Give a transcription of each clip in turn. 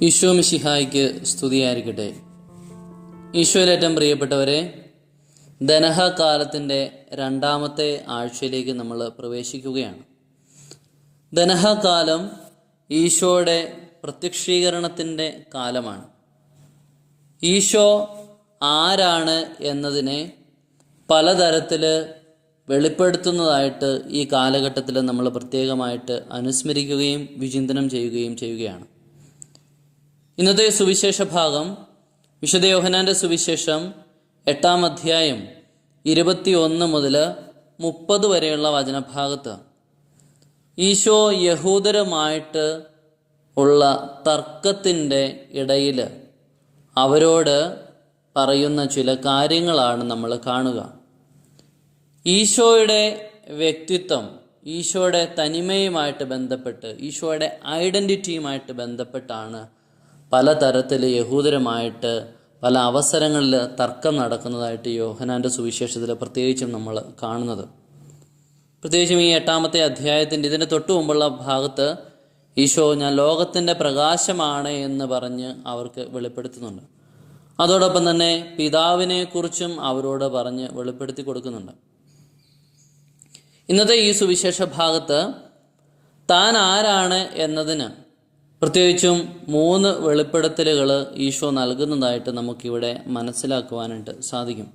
ഈശോ മിശിഹായ്ക്ക് സ്തുതിയായിരിക്കട്ടെ. ഏറ്റവും പ്രിയപ്പെട്ടവരെ ധനഹ കാലത്തിന്റെ രണ്ടാമത്തെ ആഴ്ചയിലേക്ക് നമ്മൾ പ്രവേശിക്കുകയാണ്. ധനഹ കാലം ഈശോയുടെ പ്രത്യക്ഷീകരണത്തിന്റെ കാലമാണ്. ഈശോ ആരാണ് എന്നതിനെ പലതരത്തിൽ വെളിപ്പെടുത്തുന്നതായിട്ട് ഈ കാലഘട്ടത്തിൽ നമ്മൾ പ്രത്യേകമായിട്ട് അനുസ്മരിക്കുകയും വിചിന്തനം ചെയ്യുകയും ചെയ്യുകയാണ്. ഇന്നത്തെ സുവിശേഷ ഭാഗം വിശുദ്ധ യോഹനാന്റെ സുവിശേഷം എട്ടാം അധ്യായം ഇരുപത്തി ഒന്ന് മുതൽ മുപ്പത് വരെയുള്ള വചനഭാഗത്ത്. ഈശോ യഹൂദരമായിട്ട് ഉള്ള തർക്കത്തിന്റെ ഇടയിൽ അവരോട് പറയുന്ന ചില കാര്യങ്ങളാണ് നമ്മൾ കാണുക. ഈശോയുടെ വ്യക്തിത്വം ഈശോയുടെ തനിമയുമായിട്ട് ബന്ധപ്പെട്ട് ഈശോയുടെ ഐഡന്റിറ്റിയുമായിട്ട് ബന്ധപ്പെട്ടാണ് പലതരത്തിൽ യഹൂദരമായിട്ട് പല അവസരങ്ങളിൽ തർക്കം നടക്കുന്നതായിട്ട് യോഹനാന്റെ സുവിശേഷത്തിൽ പ്രത്യേകിച്ചും നമ്മൾ കാണുന്നത്. പ്രത്യേകിച്ചും ഈ എട്ടാമത്തെ അധ്യായത്തിന്റെ ഇതിന്റെ തൊട്ടു മുമ്പുള്ള ഭാഗത്ത് ഈശോ ഞാൻ ലോകത്തിന്റെ പ്രകാശമാണ് എന്ന് പറഞ്ഞ് അവർക്ക് വെളിപ്പെടുത്തുന്നുണ്ട്. അതോടൊപ്പം തന്നെ പിതാവിനെക്കുറിച്ചും അവരോട് പറഞ്ഞ് വെളിപ്പെടുത്തി കൊടുക്കുന്നുണ്ട്. ഇന്നത്തെ ഈ സുവിശേഷ ഭാഗത്ത് താൻ ആരാണ് എന്നതിന് പ്രത്യേകിച്ചും മൂന്ന് വെളിപ്പെടുത്തലുകൾ ഈശോ നൽകുന്നതായിട്ട് നമുക്കിവിടെ മനസ്സിലാക്കുവാനായിട്ട് സാധിക്കും.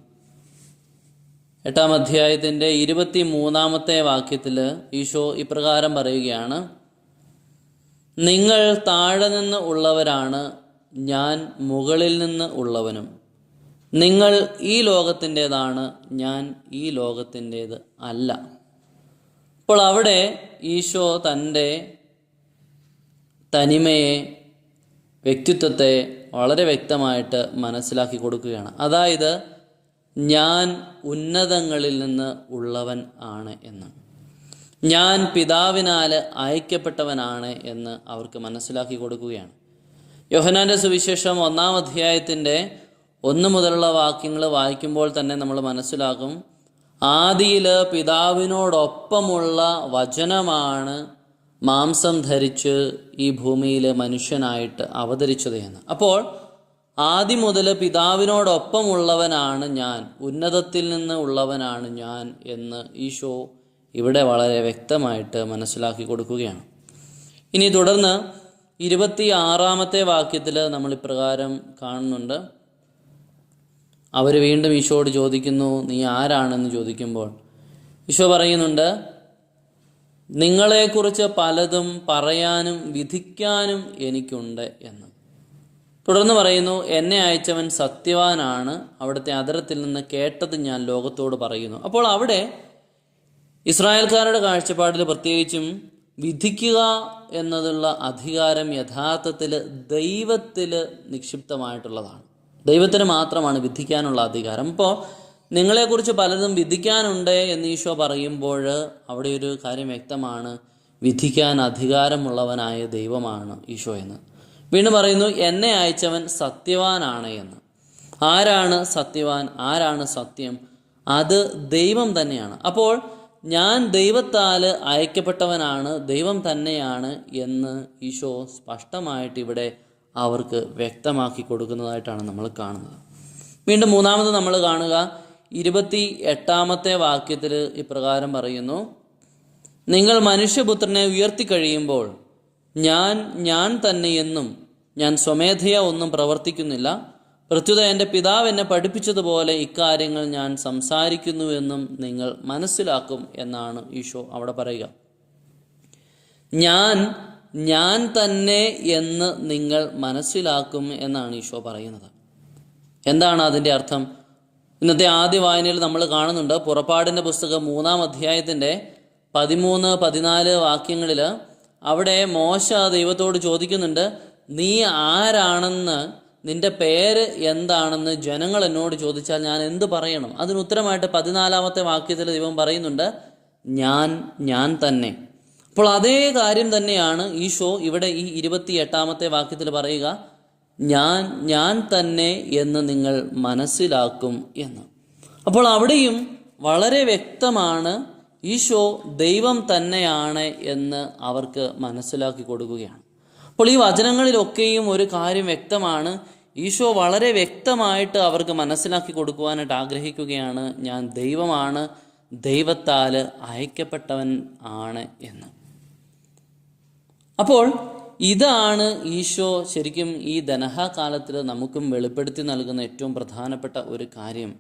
എട്ടാം അധ്യായത്തിന്റെ ഇരുപത്തി മൂന്നാമത്തെ വാക്യത്തിൽ ഈശോ ഇപ്രകാരം പറയുകയാണ് നിങ്ങൾ താഴെ നിന്ന് ഉള്ളവരാണ് ഞാൻ മുകളിൽ നിന്ന് ഉള്ളവനും. നിങ്ങൾ ഈ ലോകത്തിന്റെതാണ് ഞാൻ ഈ ലോകത്തിന്റേത് അല്ല. അപ്പോൾ അവിടെ ഈശോ തന്റെ തനിമയെ വ്യക്തിത്വത്തെ വളരെ വ്യക്തമായിട്ട് മനസ്സിലാക്കി കൊടുക്കുകയാണ്. അതായത് ഞാൻ ഉന്നതങ്ങളിൽ നിന്ന് ഉള്ളവൻ ആണ് എന്ന്. ഞാൻ പിതാവിനാൽ അയക്കപ്പെട്ടവനാണ് എന്ന് അവർക്ക് മനസ്സിലാക്കി കൊടുക്കുകയാണ്. യോഹനാന്റെ സുവിശേഷം ഒന്നാം അധ്യായത്തിന്റെ ഒന്ന് മുതലുള്ള വാക്യങ്ങൾ വായിക്കുമ്പോൾ തന്നെ നമ്മൾ മനസ്സിലാക്കും ആദിയിൽ പിതാവിനോടൊപ്പമുള്ള വചനമാണ് മാംസം ധരിച്ച് ഈ ഭൂമിയിലെ മനുഷ്യനായിട്ട് അവതരിച്ചത് എന്ന്. അപ്പോൾ ആദ്യം മുതൽ പിതാവിനോടൊപ്പമുള്ളവനാണ് ഞാൻ ഉന്നതത്തിൽ നിന്ന് ഉള്ളവനാണ് ഞാൻ എന്ന് ഈശോ ഇവിടെ വളരെ വ്യക്തമായിട്ട് മനസ്സിലാക്കി കൊടുക്കുകയാണ്. ഇനി തുടർന്ന് ഇരുപത്തി ആറാമത്തെ വാക്യത്തിൽ നമ്മൾ ഇപ്രകാരം കാണുന്നുണ്ട്. അവർ വീണ്ടും ഈശോയോട് ചോദിക്കുന്നു നീ ആരാണെന്ന് ചോദിക്കുമ്പോൾ? ഈശോ പറയുന്നുണ്ട് നിങ്ങളെക്കുറിച്ച് പലതും പറയാനും വിധിക്കാനും എനിക്കുണ്ട് എന്ന്. തുടർന്ന് പറയുന്നു എന്നെ അയച്ചവൻ സത്യവാനാണ്. അവിടുത്തെ അതരത്തിൽ നിന്ന് കേട്ടത് ഞാൻ ലോകത്തോട് പറയുന്നു. അപ്പോൾ അവിടെ ഇസ്രായേൽക്കാരുടെ കാഴ്ചപ്പാടിൽ പ്രത്യേകിച്ചും വിധിക്കുക എന്നതുള്ള അധികാരം യഥാർത്ഥത്തിൽ ദൈവത്തിൽ നിക്ഷിപ്തമായിട്ടുള്ളതാണ്. ദൈവത്തിന് മാത്രമാണ് വിധിക്കാനുള്ള അധികാരം. അപ്പോൾ നിങ്ങളെക്കുറിച്ച് പലതും വിധിക്കാനുണ്ട് എന്ന് ഈശോ പറയുമ്പോൾ അവിടെ ഒരു കാര്യം വ്യക്തമാണ്. വിധിക്കാൻ അധികാരമുള്ളവനായ ദൈവമാണ് ഈശോ എന്ന്. വീണ്ടും പറയുന്നു എന്നെ അയച്ചവൻ സത്യവാനാണ് എന്ന്. ആരാണ് സത്യവാൻ? ആരാണ് സത്യം? അത് ദൈവം തന്നെയാണ്. അപ്പോൾ ഞാൻ ദൈവത്താൽ അയക്കപ്പെട്ടവനാണ് ദൈവം തന്നെയാണ് എന്ന് ഈശോ സ്പഷ്ടമായിട്ട് ഇവിടെ അവർക്ക് വ്യക്തമാക്കി കൊടുക്കുന്നതായിട്ടാണ് നമ്മൾ കാണുന്നത്. വീണ്ടും മൂന്നാമത് നമ്മൾ കാണുക ഇരുപത്തി എട്ടാമത്തെ വാക്യത്തിൽ ഇപ്രകാരം പറയുന്നു നിങ്ങൾ മനുഷ്യപുത്രനെ ഉയർത്തിക്കഴിയുമ്പോൾ ഞാൻ ഞാൻ തന്നെയെന്നും ഞാൻ സ്വമേധയ ഒന്നും പ്രവർത്തിക്കുന്നില്ല. പ്രത്യുത എന്റെ പിതാവ് എന്നെ പഠിപ്പിച്ചതുപോലെ ഇക്കാര്യങ്ങൾ ഞാൻ സംസാരിക്കുന്നുവെന്നും നിങ്ങൾ മനസ്സിലാക്കും എന്നാണ് ഈശോ അവിടെ പറയുക. ഞാൻ ഞാൻ തന്നെ എന്ന് നിങ്ങൾ മനസ്സിലാക്കും എന്നാണ് ഈശോ പറയുന്നത്. എന്താണ് അതിന്റെ അർത്ഥം? ഇന്നത്തെ ആദ്യ വായനയിൽ നമ്മൾ കാണുന്നുണ്ട് പുറപ്പാടിന്റെ പുസ്തകം മൂന്നാം അധ്യായത്തിന്റെ പതിമൂന്ന് പതിനാല് വാക്യങ്ങളിൽ അവിടെ മോശ ദൈവത്തോട് ചോദിക്കുന്നുണ്ട് നീ ആരാണെന്ന്? നിന്റെ പേര് എന്താണെന്ന് ജനങ്ങൾ എന്നോട് ചോദിച്ചാൽ ഞാൻ എന്ത് പറയണം? അതിന് ഉത്തരമായിട്ട് പതിനാലാമത്തെ വാക്യത്തിൽ ദൈവം പറയുന്നുണ്ട് ഞാൻ ഞാൻ തന്നെ. അപ്പോൾ അതേ കാര്യം തന്നെയാണ് ഈശോ ഇവിടെ ഈ ഇരുപത്തി എട്ടാമത്തെ വാക്യത്തിൽ പറയുക ഞാൻ ഞാൻ തന്നെ എന്ന് നിങ്ങൾ മനസ്സിലാക്കും എന്ന്. അപ്പോൾ അവിടെയും വളരെ വ്യക്തമാണ് ഈശോ ദൈവം തന്നെയാണ് എന്ന് അവർക്ക് മനസ്സിലാക്കി കൊടുക്കുകയാണ്. അപ്പോൾ ഈ വചനങ്ങളിലൊക്കെയും ഒരു കാര്യം വ്യക്തമാണ്. ഈശോ വളരെ വ്യക്തമായിട്ട് അവർക്ക് മനസ്സിലാക്കി കൊടുക്കുവാനായിട്ട് ആഗ്രഹിക്കുകയാണ്. ഞാൻ ദൈവമാണ് ദൈവത്താൽ അയക്കപ്പെട്ടവൻ ആണ് എന്ന്. അപ്പോൾ ഇതാണ് ഈശോ ശരിക്കും ഈ ധനഹ കാലത്തിൽ നമുക്കും വെളിപ്പെടുത്തി നൽകുന്ന ഏറ്റവും പ്രധാനപ്പെട്ട ഒരു കാര്യം.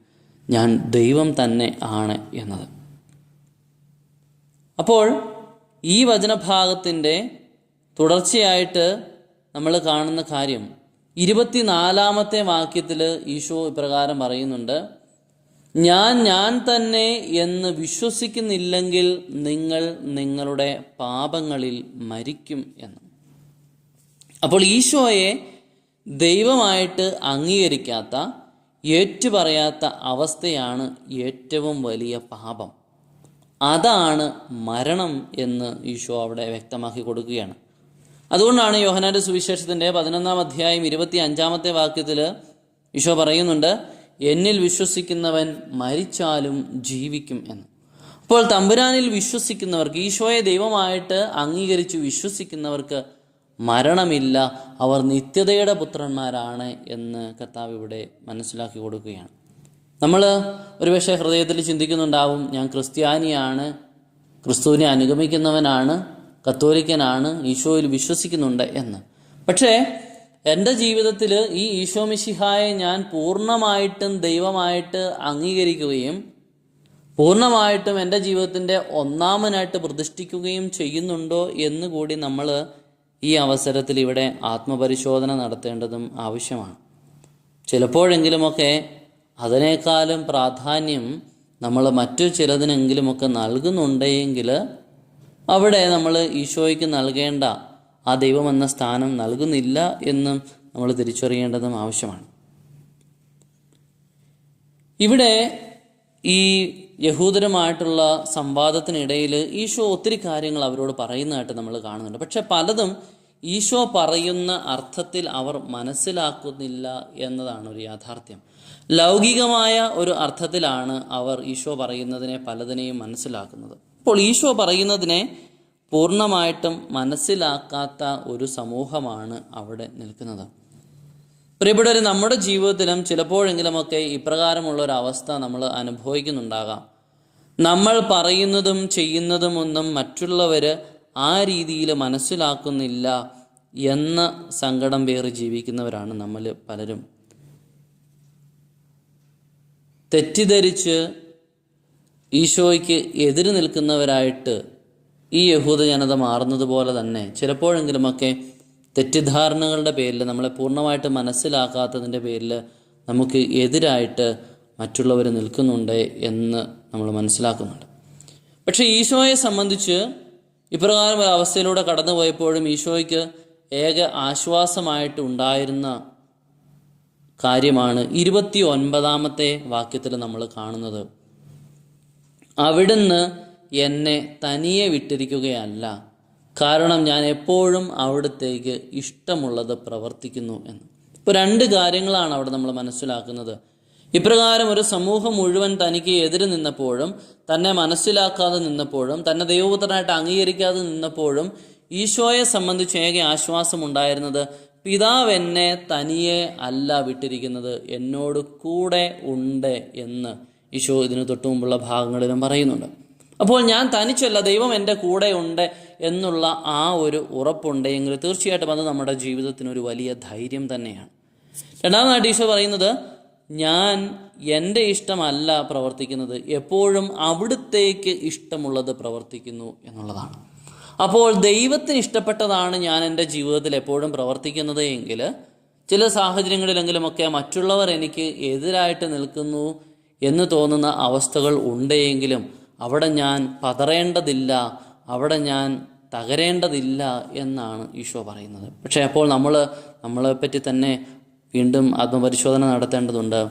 ഞാൻ ദൈവം തന്നെ ആണ് എന്നത്. അപ്പോൾ ഈ വചനഭാഗത്തിന്റെ തുടർച്ചയായിട്ട് നമ്മൾ കാണുന്ന കാര്യം ഇരുപത്തിനാലാമത്തെ വാക്യത്തിൽ ഈശോ ഇപ്രകാരം പറയുന്നുണ്ട് ഞാൻ ഞാൻ തന്നെ എന്ന് വിശ്വസിക്കുന്നില്ലെങ്കിൽ നിങ്ങൾ നിങ്ങളുടെ പാപങ്ങളിൽ മരിക്കും എന്ന്. അപ്പോൾ ഈശോയെ ദൈവമായിട്ട് അംഗീകരിക്കാത്ത ഏറ്റുപറയാത്ത അവസ്ഥയാണ് ഏറ്റവും വലിയ പാപം. അതാണ് മരണം എന്ന് ഈശോ അവിടെ വ്യക്തമാക്കി കൊടുക്കുകയാണ്. അതുകൊണ്ടാണ് യോഹനാന്റെ സുവിശേഷത്തിന്റെ പതിനൊന്നാം അധ്യായം ഇരുപത്തി അഞ്ചാമത്തെ വാക്യത്തിൽ ഈശോ പറയുന്നുണ്ട് എന്നിൽ വിശ്വസിക്കുന്നവൻ മരിച്ചാലും ജീവിക്കും എന്ന്. അപ്പോൾ തമ്പുരാനിൽ വിശ്വസിക്കുന്നവർക്ക് ഈശോയെ ദൈവമായിട്ട് അംഗീകരിച്ച് വിശ്വസിക്കുന്നവർക്ക് മരണമില്ല അവർ നിത്യതയുടെ പുത്രന്മാരാണ് എന്ന് കർത്താവ് ഇവിടെ മനസ്സിലാക്കി കൊടുക്കുകയാണ്. നമ്മൾ ഒരുപക്ഷെ ഹൃദയത്തിൽ ചിന്തിക്കുന്നുണ്ടാവും ഞാൻ ക്രിസ്ത്യാനിയാണ് ക്രിസ്തുവിനെ അനുഗമിക്കുന്നവനാണ് കത്തോലിക്കനാണ് ഈശോയിൽ വിശ്വസിക്കുന്നുണ്ട് എന്ന്. പക്ഷേ എന്റെ ജീവിതത്തിൽ ഈ ഈശോ മിശിഹായെ ഞാൻ പൂർണമായിട്ടും ദൈവമായിട്ട് അംഗീകരിക്കുകയും പൂർണമായിട്ടും എന്റെ ജീവിതത്തിന്റെ ഒന്നാമനായിട്ട് പ്രതിഷ്ഠിക്കുകയും ചെയ്യുന്നുണ്ടോ എന്ന് കൂടി നമ്മൾ ഈ അവസരത്തിൽ ഇവിടെ ആത്മപരിശോധന നടത്തേണ്ടതും ആവശ്യമാണ്. ചിലപ്പോഴെങ്കിലുമൊക്കെ അതിനേക്കാളും പ്രാധാന്യം നമ്മൾ മറ്റു ചിലതിനെങ്കിലുമൊക്കെ നൽകുന്നുണ്ടെങ്കിൽ അവിടെ നമ്മൾ ഈശോയ്ക്ക് നൽകേണ്ട ആ ദൈവം എന്ന സ്ഥാനം നൽകുന്നില്ല എന്നും നമ്മൾ തിരിച്ചറിയേണ്ടതും ആവശ്യമാണ്. ഇവിടെ ഈ യഹൂദരുമായിട്ടുള്ള സംവാദത്തിനിടയിൽ ഈശോ ഒത്തിരി കാര്യങ്ങൾ അവരോട് പറയുന്നതായിട്ട് നമ്മൾ കാണുന്നുണ്ട്. പക്ഷെ പലതും ഈശോ പറയുന്ന അർത്ഥത്തിൽ അവർ മനസ്സിലാക്കുന്നില്ല എന്നതാണ് ഒരു യാഥാർത്ഥ്യം. ലൗകികമായ ഒരു അർത്ഥത്തിലാണ് അവർ ഈശോ പറയുന്നതിനെ പലതിനെയും മനസ്സിലാക്കുന്നത്. അപ്പോൾ ഈശോ പറയുന്നതിനെ പൂർണമായിട്ടും മനസ്സിലാക്കാത്ത ഒരു സമൂഹമാണ് അവിടെ നിൽക്കുന്നത്. പ്രിയപ്പെട്ടവർ നമ്മുടെ ജീവിതത്തിലും ചിലപ്പോഴെങ്കിലുമൊക്കെ ഇപ്രകാരമുള്ള ഒരു അവസ്ഥ നമ്മൾ അനുഭവിക്കുന്നുണ്ടാകാം. നമ്മൾ പറയുന്നതും ചെയ്യുന്നതും ഒന്നും മറ്റുള്ളവർ ആ രീതിയിൽ മനസ്സിലാക്കുന്നില്ല എന്ന സങ്കടം പേറി ജീവിക്കുന്നവരാണ് നമ്മൾ പലരും. തെറ്റിദ്ധരിച്ച് ഈശോയ്ക്ക് എതിര് നിൽക്കുന്നവരായിട്ട് ഈ യഹൂദ ജനത മാറുന്നത് പോലെ തന്നെ ചിലപ്പോഴെങ്കിലുമൊക്കെ തെറ്റിദ്ധാരണകളുടെ പേരിൽ നമ്മളെ പൂർണമായിട്ട് മനസ്സിലാക്കാത്തതിന്റെ പേരിൽ നമുക്ക് എതിരായിട്ട് മറ്റുള്ളവർ നിൽക്കുന്നുണ്ട് എന്ന് നമ്മൾ മനസ്സിലാക്കുന്നുണ്ട്. പക്ഷേ ഈശോയെ സംബന്ധിച്ച് ഇപ്രകാരം ഒരു അവസ്ഥയിലൂടെ കടന്നു പോയപ്പോഴും ഈശോയ്ക്ക് ഏക ആശ്വാസമായിട്ട് ഉണ്ടായിരുന്ന കാര്യമാണ് ഇരുപത്തി ഒൻപതാമത്തെ വാക്യത്തിൽ നമ്മൾ കാണുന്നത്. അവിടുന്ന് എന്നെ തനിയെ വിട്ടിരിക്കുകയല്ല കാരണം ഞാൻ എപ്പോഴും അവിടത്തേക്ക് ഇഷ്ടമുള്ളത് പ്രവർത്തിക്കുന്നു എന്ന്. ഇപ്പോൾ രണ്ട് കാര്യങ്ങളാണ് അവിടെ നമ്മൾ മനസ്സിലാക്കുന്നത്. ഇപ്രകാരം ഒരു സമൂഹം മുഴുവൻ തനിക്ക് എതിര് നിന്നപ്പോഴും തന്നെ മനസ്സിലാക്കാതെ നിന്നപ്പോഴും തന്നെ ദൈവപുത്രനായിട്ട് അംഗീകരിക്കാതെ നിന്നപ്പോഴും ഈശോയെ സംബന്ധിച്ച് ഏക ആശ്വാസം ഉണ്ടായിരുന്നത് പിതാവ് എന്നെ തനിയെ അല്ല വിട്ടിരിക്കുന്നത് എന്നോട് കൂടെ ഉണ്ട് എന്ന് ഈശോ ഇതിനു തൊട്ടു മുമ്പുള്ള ഭാഗങ്ങളിലും പറയുന്നുണ്ട്. അപ്പോൾ ഞാൻ തനിച്ചല്ല ദൈവം എന്റെ കൂടെ ഉണ്ട് എന്നുള്ള ആ ഒരു ഉറപ്പുണ്ടെങ്കിൽ തീർച്ചയായിട്ടും അത് നമ്മുടെ ജീവിതത്തിന് ഒരു വലിയ ധൈര്യം തന്നെയാണ്. രണ്ടാമതായിട്ട് ഈശോ പറയുന്നത് ഞാൻ എന്റെ ഇഷ്ടമല്ല പ്രവർത്തിക്കുന്നത് എപ്പോഴും അവിടുത്തേക്ക് ഇഷ്ടമുള്ളത് പ്രവർത്തിക്കുന്നു എന്നുള്ളതാണ്. അപ്പോൾ ദൈവത്തിന് ഇഷ്ടപ്പെട്ടതാണ് ഞാൻ എന്റെ ജീവിതത്തിൽ എപ്പോഴും പ്രവർത്തിക്കുന്നത് എങ്കിൽ ചില സാഹചര്യങ്ങളിലെങ്കിലുമൊക്കെ മറ്റുള്ളവർ എനിക്ക് എതിരായിട്ട് നിൽക്കുന്നു എന്ന് തോന്നുന്ന അവസ്ഥകൾ ഉണ്ടെങ്കിലും അവിടെ ഞാൻ പതറേണ്ടതില്ല അവിടെ ഞാൻ തകരേണ്ടതില്ല എന്നാണ് ഈശോ പറയുന്നത്. പക്ഷേ അപ്പോൾ നമ്മൾ നമ്മളെപ്പറ്റി തന്നെ വീണ്ടും ആത്മപരിശോധന നടത്തേണ്ടതുണ്ട്.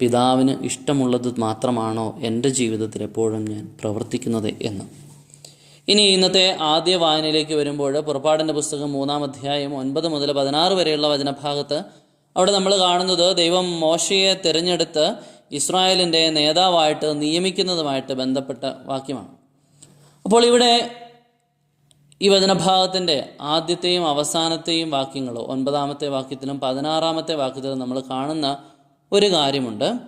പിതാവിന് ഇഷ്ടമുള്ളത് മാത്രമാണോ എന്റെ ജീവിതത്തിൽ എപ്പോഴും ഞാൻ പ്രവർത്തിക്കുന്നത് എന്ന്. ഇനി ഇന്നത്തെ ആദ്യ വായനയിലേക്ക് വരുമ്പോൾ പുറപ്പാടിന്റെ പുസ്തകം മൂന്നാം അധ്യായം ഒൻപത് മുതൽ പതിനാറ് വരെയുള്ള വചനഭാഗത്ത് അവിടെ നമ്മൾ കാണുന്നത് ദൈവം മോശയെ തിരഞ്ഞെടുത്ത് ഇസ്രായേലിന്റെ നേതാവായിട്ട് നിയമിക്കുന്നതുമായിട്ട് ബന്ധപ്പെട്ട വാക്യമാണ്. അപ്പോൾ ഇവിടെ ഈ വചനഭാഗത്തിന്റെ ആദ്യത്തെയും അവസാനത്തെയും വാക്യങ്ങൾ ഒൻപതാമത്തെ വാക്യത്തിലും പതിനാറാമത്തെ വാക്യത്തിലും നമ്മൾ കാണുന്ന ഒരു കാര്യമുണ്ട്.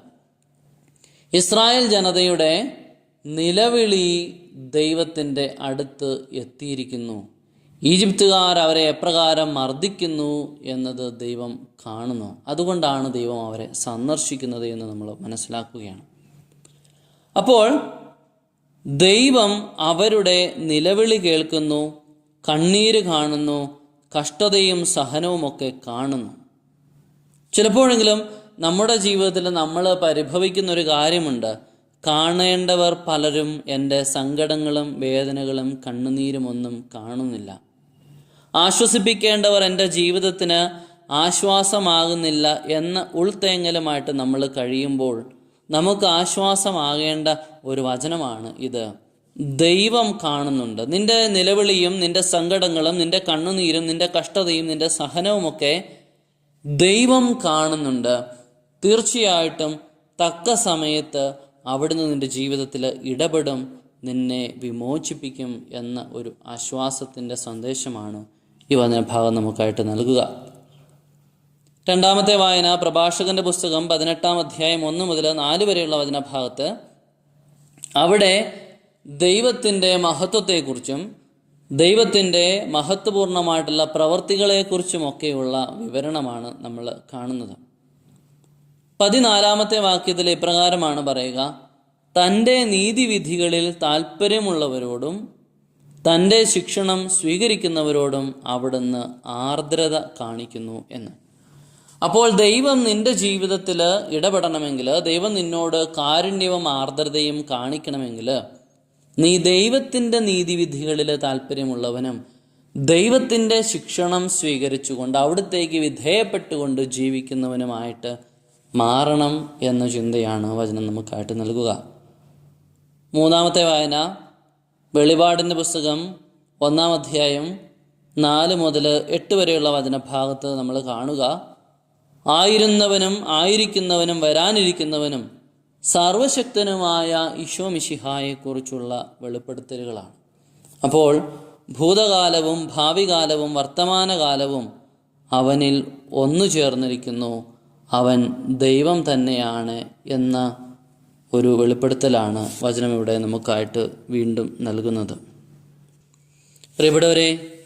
ഇസ്രായേൽ ജനതയുടെ നിലവിളി ദൈവത്തിന്റെ അടുത്ത് എത്തിയിരിക്കുന്നു. ഈജിപ്തുകാർ അവരെ എപ്രകാരം മർദ്ദിക്കുന്നു എന്നത് ദൈവം കാണുന്നു. അതുകൊണ്ടാണ് ദൈവം അവരെ സന്ദർശിക്കുന്നത് എന്ന് നമ്മൾ മനസ്സിലാക്കുകയാണ്. അപ്പോൾ ദൈവം അവരുടെ നിലവിളി കേൾക്കുന്നു കണ്ണീര് കാണുന്നു കഷ്ടതയും സഹനവുമൊക്കെ കാണുന്നു. ചിലപ്പോഴെങ്കിലും നമ്മുടെ ജീവിതത്തിൽ നമ്മൾ പരിഭവിക്കുന്ന ഒരു കാര്യമുണ്ട്. കാണേണ്ടവർ പലരും എന്റെ സങ്കടങ്ങളും വേദനകളും കണ്ണുനീരും ഒന്നും കാണുന്നില്ല. ആശ്വസിപ്പിക്കേണ്ടവർ എന്റെ ജീവിതത്തിന് ആശ്വാസമാകുന്നില്ല എന്ന ഉൾത്തേങ്ങലുമായിട്ട് നമ്മൾ കഴിയുമ്പോൾ നമുക്ക് ആശ്വാസമാകേണ്ട ഒരു വചനമാണ് ഇത്. ദൈവം കാണുന്നുണ്ട്. നിന്റെ നിലവിളിയും നിന്റെ സങ്കടങ്ങളും നിന്റെ കണ്ണുനീരും നിന്റെ കഷ്ടതയും നിന്റെ സഹനവുമൊക്കെ ദൈവം കാണുന്നുണ്ട്. തീർച്ചയായിട്ടും തക്ക സമയത്ത് അവിടുന്ന് നിന്റെ ജീവിതത്തിൽ ഇടപെടും നിന്നെ വിമോചിപ്പിക്കും എന്ന ഒരു ആശ്വാസത്തിന്റെ സന്ദേശമാണ് ഈ വചനഭാഗം നമുക്കായിട്ട് നൽകുക. രണ്ടാമത്തെ വായന പ്രഭാഷകന്റെ പുസ്തകം പതിനെട്ടാം അധ്യായം ഒന്ന് മുതൽ നാല് വരെയുള്ള വചനഭാഗത്ത് അവിടെ ദൈവത്തിന്റെ മഹത്വത്തെക്കുറിച്ചും ദൈവത്തിന്റെ മഹത്വപൂർണമായിട്ടുള്ള പ്രവർത്തികളെക്കുറിച്ചുമൊക്കെയുള്ള വിവരണമാണ് നമ്മൾ കാണുന്നത്. പതിനാലാമത്തെ വാക്യത്തിൽ ഇപ്രകാരമാണ് പറയുക തന്റെ നീതിവിധികളിൽ താല്പര്യമുള്ളവരോടും തന്റെ ശിക്ഷണം സ്വീകരിക്കുന്നവരോടും അവിടുന്ന് ആർദ്രത കാണിക്കുന്നു എന്ന്. അപ്പോൾ ദൈവം നിന്റെ ജീവിതത്തിൽ ഇടപെടണമെങ്കിൽ ദൈവം നിന്നോട് കാരുണ്യവും ആർദ്രതയും കാണിക്കണമെങ്കിൽ നീ ദൈവത്തിന്റെ നീതിവിധികളിൽ താല്പര്യമുള്ളവനും ദൈവത്തിന്റെ ശിക്ഷണം സ്വീകരിച്ചുകൊണ്ട് അവിടത്തേക്ക് വിധേയപ്പെട്ടുകൊണ്ട് ജീവിക്കുന്നവനുമായിട്ട് മാറണം എന്ന ചിന്തയാണ് വചനം നമുക്കായിട്ട് നൽകുക. മൂന്നാമത്തെ വായന വെളിപാടിന്റെ പുസ്തകം ഒന്നാം അധ്യായം നാല് മുതൽ എട്ട് വരെയുള്ള വചനഭാഗത്ത് നമ്മൾ കാണുക. ആയിരുന്നവനും ആയിരിക്കുന്നവനും വരാനിരിക്കുന്നവനും സർവശക്തനുമായ ഈശോമിഷിഹായെക്കുറിച്ചുള്ള വെളിപ്പെടുത്തലുകളാണ്. അപ്പോൾ ഭൂതകാലവും ഭാവികാലവും വർത്തമാനകാലവും അവനിൽ ഒന്നു ചേർന്നിരിക്കുന്നു. അവൻ ദൈവം തന്നെയാണ് എന്ന ഒരു വെളിപ്പെടുത്തലാണ് വചനം ഇവിടെ നമുക്കായിട്ട് വീണ്ടും നൽകുന്നത്. പ്രിയപ്പെട്ടവരെ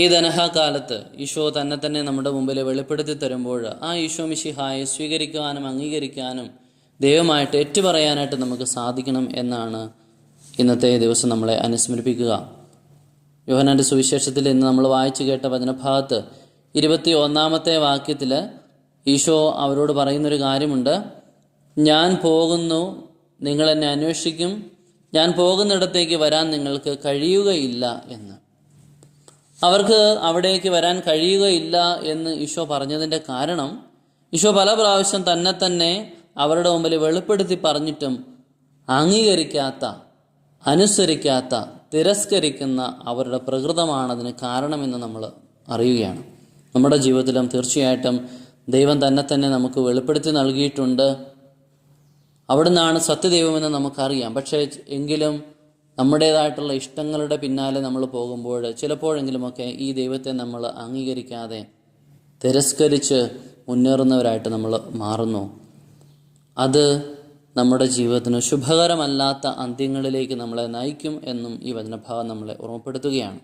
ഈ ധനഹാകാലത്ത് ഈശോ തന്നെ തന്നെ നമ്മുടെ മുമ്പിൽ വെളിപ്പെടുത്തി തരുമ്പോൾ ആ ഈശോ മിശിഹായെ സ്വീകരിക്കാനും അംഗീകരിക്കാനും ദൈവമായിട്ട് ഏറ്റുപറയാനായിട്ട് നമുക്ക് സാധിക്കണം എന്നാണ് ഇന്നത്തെ ദിവസം നമ്മളെ അനുസ്മരിപ്പിക്കുക. യോഹനാന്റെ സുവിശേഷത്തിൽ ഇന്ന് നമ്മൾ വായിച്ചു കേട്ട വചനഭാഗത്ത് ഇരുപത്തി ഒന്നാമത്തെ വാക്യത്തിൽ ഈശോ അവരോട് പറയുന്നൊരു കാര്യമുണ്ട്. ഞാൻ പോകുന്നു നിങ്ങൾ എന്നെ അന്വേഷിക്കും. ഞാൻ പോകുന്നിടത്തേക്ക് വരാൻ നിങ്ങൾക്ക് കഴിയുകയില്ല എന്ന്. അവർക്ക് അവിടേക്ക് വരാൻ കഴിയുകയില്ല എന്ന് ഈശോ പറഞ്ഞതിന്റെ കാരണം ഈശോ പല പ്രാവശ്യം തന്നെ തന്നെ അവരുടെ മുമ്പിൽ വെളിപ്പെടുത്തി പറഞ്ഞിട്ടും അംഗീകരിക്കാത്ത അനുസരിക്കാത്ത തിരസ്കരിക്കുന്ന അവരുടെ പ്രകൃതമാണ് അതിന് കാരണമെന്ന് നമ്മൾ അറിയുകയാണ്. നമ്മുടെ ജീവിതത്തിലും തീർച്ചയായിട്ടും ദൈവം തന്നെ തന്നെ നമുക്ക് വെളിപ്പെടുത്തി നൽകിയിട്ടുണ്ട്. അവിടുന്നാണ് സത്യദൈവമെന്ന് നമുക്കറിയാം. പക്ഷേ എങ്കിലും നമ്മുടേതായിട്ടുള്ള ഇഷ്ടങ്ങളുടെ പിന്നാലെ നമ്മൾ പോകുമ്പോൾ ചിലപ്പോഴെങ്കിലുമൊക്കെ ഈ ദൈവത്തെ നമ്മൾ അംഗീകരിക്കാതെ തിരസ്കരിച്ച് മുന്നേറുന്നവരായിട്ട് നമ്മൾ മാറുന്നു. അത് നമ്മുടെ ജീവിതത്തിന് ശുഭകരമല്ലാത്ത അന്ത്യങ്ങളിലേക്ക് നമ്മളെ നയിക്കും എന്നും ഈ വചനഭാഗം നമ്മളെ ഓർമ്മപ്പെടുത്തുകയാണ്.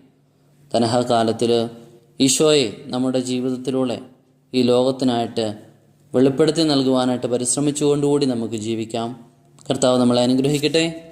തനഹകാലത്തിൽ ഈശോയെ നമ്മുടെ ജീവിതത്തിലൂടെ ഈ ലോകത്തിനായിട്ട് വെളിപ്പെടുത്തി നൽകുവാനായിട്ട് പരിശ്രമിച്ചുകൊണ്ടുകൂടി നമുക്ക് ജീവിക്കാം. കർത്താവ് നമ്മളെ അനുഗ്രഹിക്കട്ടെ.